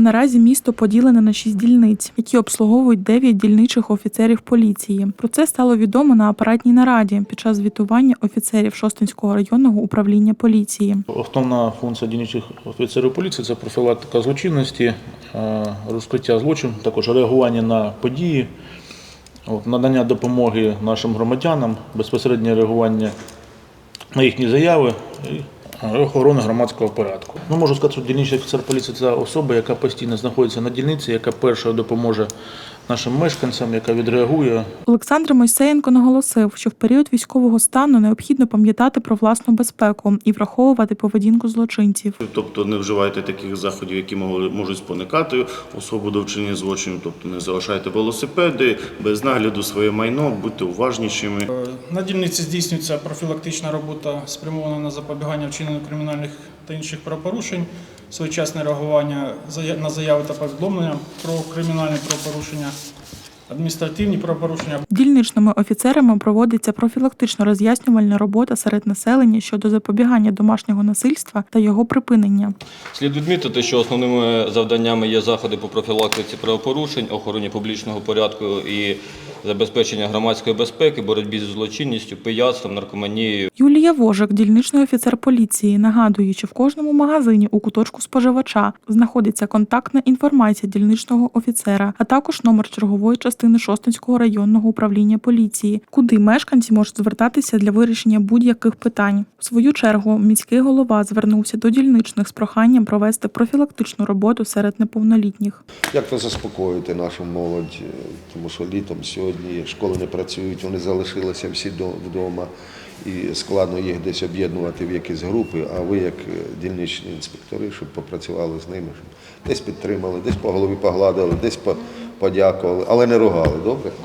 Наразі місто поділене на шість дільниць, які обслуговують дев'ять дільничих офіцерів поліції. Про це стало відомо на апаратній нараді під час звітування офіцерів Шостинського районного управління поліції. Основна функція дільничих офіцерів поліції це профілактика злочинності, е, розкриття злочину, також реагування на події, надання допомоги нашим громадянам, безпосереднє реагування на їхні заяви охорони громадського порядку. Ну, можу сказати, що дільничний офіцер поліції це особа, яка постійно знаходиться на дільниці, яка перша допоможе нашим мешканцям, яка відреагує Олександр Мойсеєнко наголосив, що в період військового стану необхідно пам'ятати про власну безпеку і враховувати поведінку злочинців. Тобто не вживайте таких заходів, які могли- можуть спонукати особу до вчинення злочину. Тобто не залишайте велосипеди без нагляду своє майно, будьте уважнішими. На дільниці здійснюється профілактична робота, спрямована на запобігання вчиненню кримінальних та інших правопорушень, своєчасне реагування на заяви та повідомлення про кримінальні правопорушення, адміністративні правопорушення Дільничними офіцерами проводиться профілактично роз'яснювальна робота серед населення щодо запобігання домашнього насильства та його припинення. Слід відмітити, що основними завданнями є заходи по профілактиці правопорушень, охороні публічного порядку і забезпечення громадської безпеки, боротьбі з злочинністю, пияцтвом, наркоманією, Юлія Вожик, дільничний офіцер поліції, нагадує, що в кожному магазині у куточку споживача знаходиться контактна інформація дільничного офіцера, а також номер чергової частини Шостинського районного управління поліції, куди мешканці можуть звертатися для вирішення будь-яких питань. В свою чергу міський голова звернувся до дільничних з проханням провести профілактичну роботу серед неповнолітніх. Як ви заспокоїте нашу молодь, тому що літом сьогодні школи не працюють, вони залишилися всі вдома і складно їх десь об'єднувати в якісь групи, а ви, як е, дільничні інспектори, щоб попрацювали з ними, щоб десь підтримали, десь по голові погладили, десь по- подякували, але не ругали, добре?